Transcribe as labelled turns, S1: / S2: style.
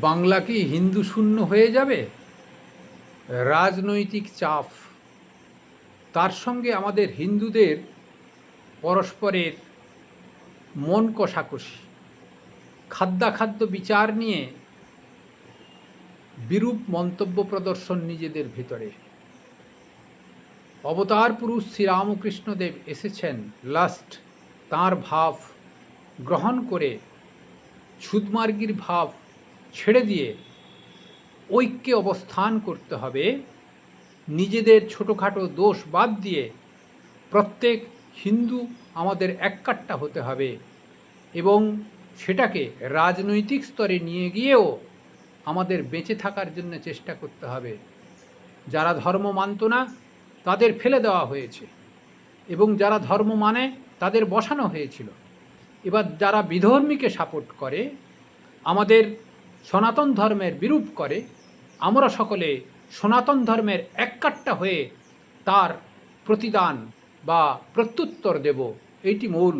S1: বাংলা কি হিন্দু শূন্য হয়ে যাবে? রাজনৈতিক চাপ। তার সঙ্গে আমাদের হিন্দুদের পরস্পরের মন কষাকষি। খাদ্যাখাদ্য বিচার নিয়ে বিরূপ মন্তব্য প্রদর্শন নিজেদের ভিতরে। অবতার পুরুষ শ্রীরামকৃষ্ণদেব এসেছেন লাস্ট তার ভাব গ্রহণ করে সুদমার্গীর ভাব ছেড়ে দিয়ে ঐক্যে অবস্থান করতে হবে। নিজেদের ছোটোখাটো দোষ বাদ দিয়ে প্রত্যেক হিন্দু আমাদের এককাট্টা হতে হবে এবং সেটাকে রাজনৈতিক স্তরে নিয়ে গিয়েও আমাদের বেঁচে থাকার জন্য চেষ্টা করতে হবে। যারা ধর্ম মানত না, তাদের ফেলে দেওয়া হয়েছে এবং যারা ধর্ম মানে তাদের বসানো হয়েছিল। এবার যারা বিধর্মীকে সাপোর্ট করে, আমাদের সনাতন ধর্মের বিরূপ করে, আমরা সকলে সনাতন ধর্মের এককাট্টা হয়ে তার প্রতিদান বা প্রত্যুত্তর দেব। এইটি মূল